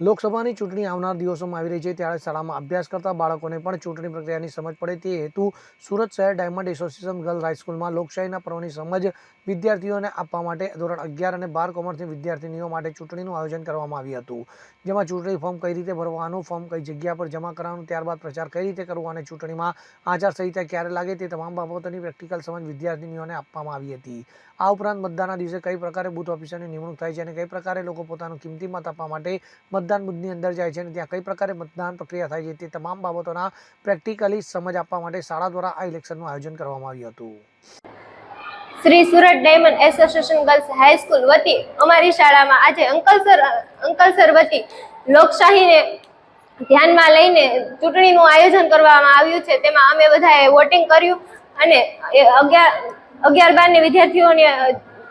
લોકસભાની ચૂંટણી આવનાર દિવસોમાં આવી રહી છે, ત્યારે શાળામાં અભ્યાસ કરતા બાળકોને પણ ચૂંટણી પ્રક્રિયાની સમજ પડે તે હેતુ સુરત શહેર ડાયમંડ એસોસિએશન ગર્લ્સ હાઈસ્કૂલમાં લોકશાહીના પર્વની સમજ વિદ્યાર્થીઓને આપવા માટે ધોરણ અગિયાર અને બાર કોમર્સની વિદ્યાર્થીનીઓ માટે ચૂંટણીનું આયોજન કરવામાં આવ્યું હતું. જેમાં ચૂંટણી ફોર્મ કઈ રીતે ભરવાનું, ફોર્મ કઈ જગ્યા પર જમા કરવાનું ત્યારબાદ પ્રચાર કઈ રીતે કરવો અને ચૂંટણીમાં આચારસંહિતા ક્યારે લાગે તે તમામ બાબતોની પ્રેક્ટિકલ સમજ વિદ્યાર્થીનીઓને આપવામાં આવી હતી. આ ઉપરાંત મતદાનના દિવસે કઈ પ્રકારે બૂથ ઓફિસરની નિમણૂક થાય છે અને કઈ પ્રકારે લોકો પોતાનું કિંમતી મત આપવા માટે મતદાન બુથની અંદર જાય છે અને ત્યાં કઈ પ્રકારે મતદાન પ્રક્રિયા થાય છે તે તમામ બાબતોના પ્રેક્ટિકલી સમજ આપવા માટે શાળા દ્વારા આ ઇલેક્શનનું આયોજન કરવામાં આવ્યું હતું. Shri Surat diamond association girls high school વતી અમારી શાળામાં આજે અંકલ સર અંકલ સર વતી લોકશાહીને ધ્યાનમાં લઈને ચૂંટણીનું આયોજન કરવામાં આવ્યું છે. તેમાં અમે બધાએ વોટિંગ કર્યું અને અગિયાર અગિયાર બારની વિદ્યાર્થીઓને,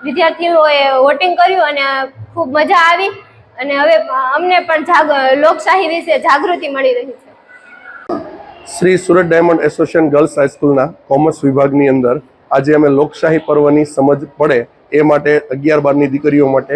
વિદ્યાર્થીઓએ વોટિંગ કર્યું અને ખૂબ મજા આવી. અને હવે અમને પણ લોકશાહી વિશે જાગૃતિ મળી રહી છે. Shri Surat diamond association girls હાઈસ્કૂલના commerce વિભાગની અંદર આજે અમે લોકશાહી પર્વની સમજ પડે એ માટે અગિયાર બારની દીકરીઓ માટે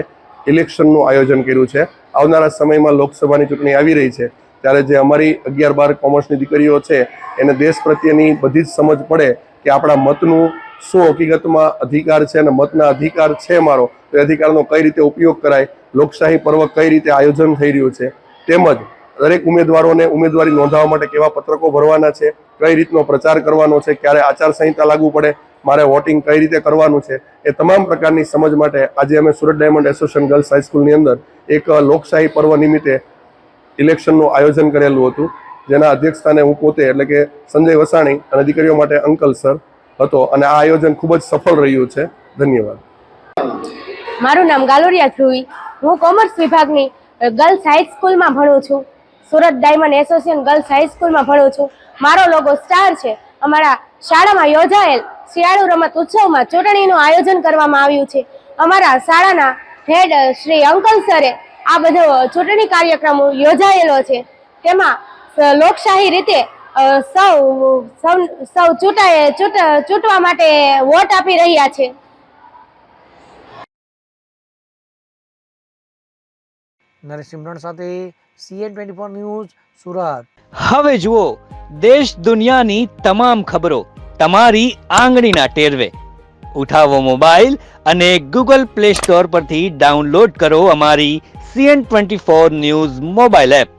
ઇલેક્શનનું આયોજન કર્યું છે. આવનારા સમયમાં લોકસભાની ચૂંટણી આવી રહી છે. ત્યારે જે અમારી અગિયાર બાર કોમર્સની દીકરીઓ છે, એને દેશ પ્રત્યેની બધી જ સમજ પડે કે આપણા મતનું શું હકીકતમાં અધિકાર છે અને મતના અધિકાર છે મારો, તો અધિકારનો કઈ રીતે ઉપયોગ કરાય, લોકશાહી પર્વ કઈ રીતે આયોજન થઈ રહ્યું છે, તેમજ દરેક ઉમેદવારોને ઉમેદવારી નોંધાવવા માટે કેવા પત્રકો ભરવાના છે, કઈ રીતનો પ્રચાર કરવાનો છે, ક્યારે આચારસંહિતા લાગુ પડે, મારે વોટિંગ કઈ રીતે કરવાનું છે, એ તમામ પ્રકારની સમજ માટે આજે અમે સુરત ડાયમંડ એસોસિએશન ગર્લ્સ હાઈસ્કૂલની અંદર એક લોકશાહી પર્વ નિમિત્તે ઇલેક્શનનું આયોજન કરેલું હતું, જેના અધ્યક્ષસ્થાને હું પોતે એટલે કે સંજય વસાણી અને દીકરીઓ માટે અંકલ સર હતો અને આ આયોજન ખૂબ જ સફળ રહ્યું છે. ધન્યવાદ. મારું નામ ગાલોરિયા ધ્રુવી. હું કોમર્સ વિભાગની ગર્લ્સ હાઈસ્કૂલમાં ભણું છું. સુરત ડાયમંડ એસોસિએશન ગર્લ્સ હાઈસ્કૂલમાં ભણું છું. મારો લોગો સ્ટાર છે. અમારા શાળામાં યોજાયેલ શિયાળુ રમત ઉત્સવમાં ચૂંટણીનું આયોજન કરવામાં આવ્યું છે. અમારા શાળાના હેડ શ્રી અંકલ સરે આ બધો ચૂંટણી કાર્યક્રમ યોજાયેલો છે. તેમાં લોકશાહી રીતે સૌ સૌ સૌ ચૂંટાય ચૂંટ ચૂંટવા માટે વોટ આપી રહ્યા છે. નરેશ સિમરણ સાથે CN twenty four news Surat. હવે જુઓ દેશ દુનિયાની તમામ ખબરો તમારી આંગળીના ટેરવે. ઉઠાવો મોબાઈલ અને ગૂગલ પ્લે સ્ટોર પરથી ડાઉનલોડ કરો અમારી CN twenty four news mobile app.